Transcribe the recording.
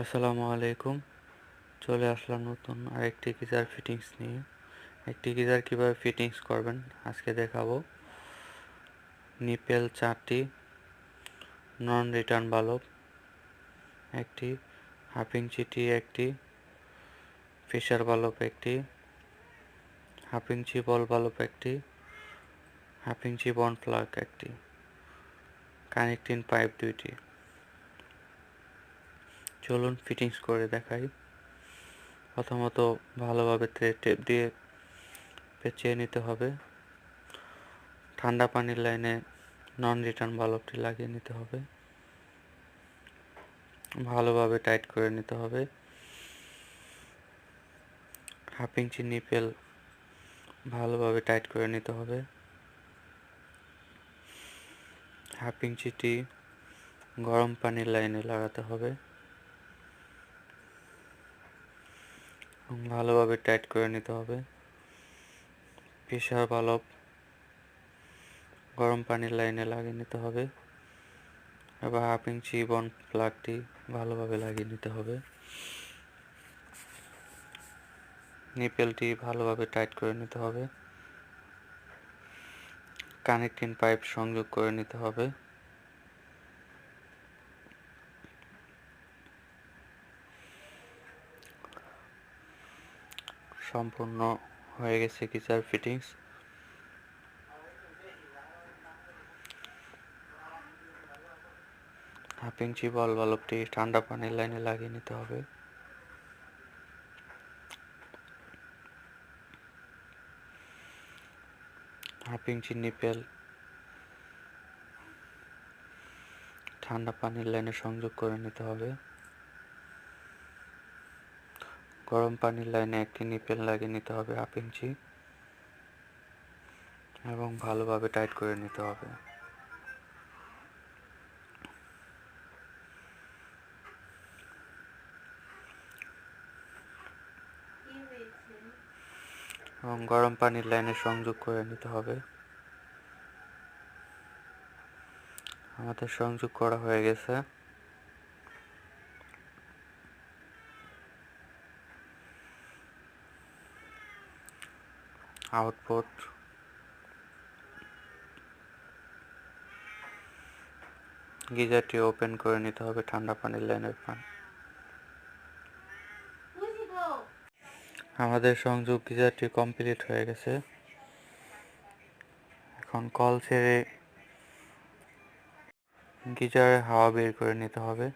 আসসালামু আলাইকুম। চলে আসলাম নতুন আরেকটি গিজার ফিটিংস নিয়ে। একটি গিজার কীভাবে ফিটিংস করবেন আজকে দেখাবো। নিপেল চারটি নন রিটার্ন বাল্ব, একটি হাফ ইঞ্চি একটি ফিশার বাল্ব একটি হাফ ইঞ্চি বল বাল্ব একটি হাফ ইঞ্চি বন প্লাগ একটি কানেক্টিং পাইপ দুইটি। চলুন ফিটিংস করে দেখাই। প্রথমত ভালোভাবে টেপ দিয়ে পেঁচিয়ে নিতে হবে। ঠান্ডা পানির লাইনে নন রিটার্ন বাল্বটি লাগিয়ে নিতে হবে। ভালোভাবে টাইট করে নিতে হবে। হাফ ইঞ্চি নিপেল ভালোভাবে টাইট করে নিতে হবে। হাফ ইঞ্চিটি গরম পানির লাইনে লাগাতে হবে। ভালোভাবে টাইট করে নিতে হবে। প্রেশার বাল্ব গরম পানির লাইনে লাগিয়ে নিতে হবে। এবার হাফ ইঞ্চি বন প্লাগটি ভালোভাবে লাগিয়ে নিতে হবে। নিপেলটি ভালোভাবে টাইট করে নিতে হবে। কানেক্টিং পাইপ সংযোগ করে নিতে হবে। সম্পূর্ণ হয়ে গেছে geyser fittings. Half inch ball বাল্বটি ঠান্ডা পানির লাইনে লাগিয়ে নিতে হবে। Half inch nipple. ঠান্ডা পানির লাইনে সংযোগ করে নিতে হবে। গরম পানির লাইনে একটি নিপেল লাগিয়ে নিতে হবে হাফ ইঞ্চি এবং ভালোভাবে টাইট করে নিতে হবে। এবং গরম পানির লাইনে সংযোগ করে নিতে হবে। আমাদের সংযোগ করা হয়ে গেছে। আউটপুট। গিজারটি ওপেন করে নিতে হবে ঠান্ডা পানির লাইনের পানি। আমাদের সংযোগ গিজারটি কমপ্লিট হয়ে গেছে। এখন কল ছেড়ে গিজারে হাওয়া বের করে নিতে হবে।